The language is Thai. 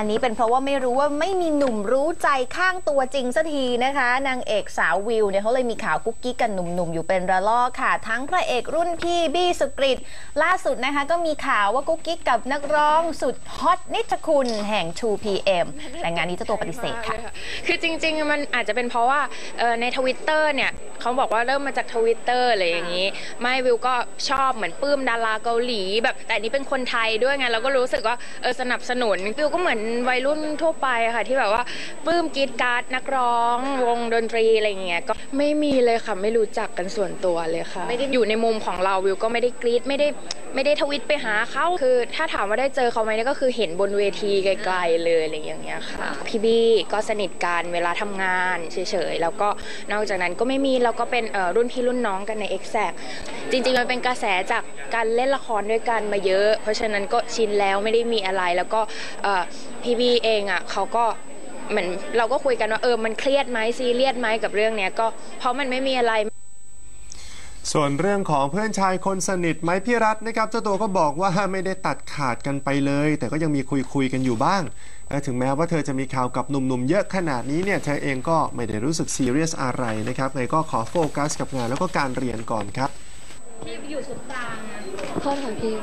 อันนี้เป็นเพราะว่าไม่รู้ว่าไม่มีหนุ่มรู้ใจข้างตัวจริงสักทีนะคะนางเอกสาววิวเนี่ยเขาเลยมีข่าวกุ๊กกิ๊กกันหนุ่มๆอยู่เป็นระลอกค่ะ ทั้งพระเอกรุ่นพี่บี้สุกริตล่าสุดนะคะ ก็มีข่าวว่ากุ๊กกิ๊กกับนักร้องสุดฮอตนิชคุณแห่ง 2PM แต่งานนี้เจ้าตัวปฏิเสธค่ะ คือจริงๆมันอาจจะเป็นเพราะว่าในทวิตเตอร์เนี่ยเขาบอกว่าเริ่มมาจากทวิตเตอร์อะไรอย่างนี้ ไม่วิวก็ชอบเหมือนปลื้มดาราเกาหลีแบบ แต่อันนี้เป็นคนไทยด้วยไงเราก็รู้สึกว่าเออสนับสนุนวิวก็เหมือนวัยรุ่นทั่วไปอะค่ะ ที่แบบว่าปลื้มกรีดการ์ดนักร้อง วงดนตรีอะไรอย่างเงี้ยก็ไม่มีเลยค่ะไม่รู้จักกันส่วนตัวเลยค่ะไม่ได้อยู่ในมุมของเราวิวก็ไม่ได้กรีดไม่ได้ ไม่ได้ทวิตไปหาเขาคือ ถ้าถามว่าได้เจอเขาไหมเนี่ยก็คือเห็นบนเวทีไกลๆเลยอะไรอย่างเงี้ยค่ะ พี่บี้ก็สนิทกันเวลาทำงานเฉยๆ แล้วก็นอกจากนั้นก็ไม่มีเราก็เป็นรุ่นพี่รุ่นน้องกันใน e x a c t จริงๆมันเป็นกระแสจากการเล่นละครด้วยกันมาเยอะ เพราะฉะนั้นก็ชินแล้วไม่ได้มีอะไรแล้วก็พี่บี้เองอะเขาก็เหมือนเราก็คุยกันว่าเออมันเครียดไหมซีเรียสไหมกับเรื่องเนี้ยก็เพราะมันไม่มีอะไร ส่วนเรื่องของเพื่อนชายคนสนิทไหมพี่รัตนะครับเจ้าตัวก็บอกว่าไม่ได้ตัดขาดกันไปเลย แต่ก็ยังมีคุยคุยกันอยู่บ้าง ถึงแม้ว่าเธอจะมีข่าวกับหนุ่มๆเยอะขนาดนี้เนี่ยเธอเองก็ไม่ได้รู้สึกซีเรียสอะไรนะครับไงก็ขอโฟกัสกับงานแล้วก็การเรียนก่อนครับโทษค่ะพี่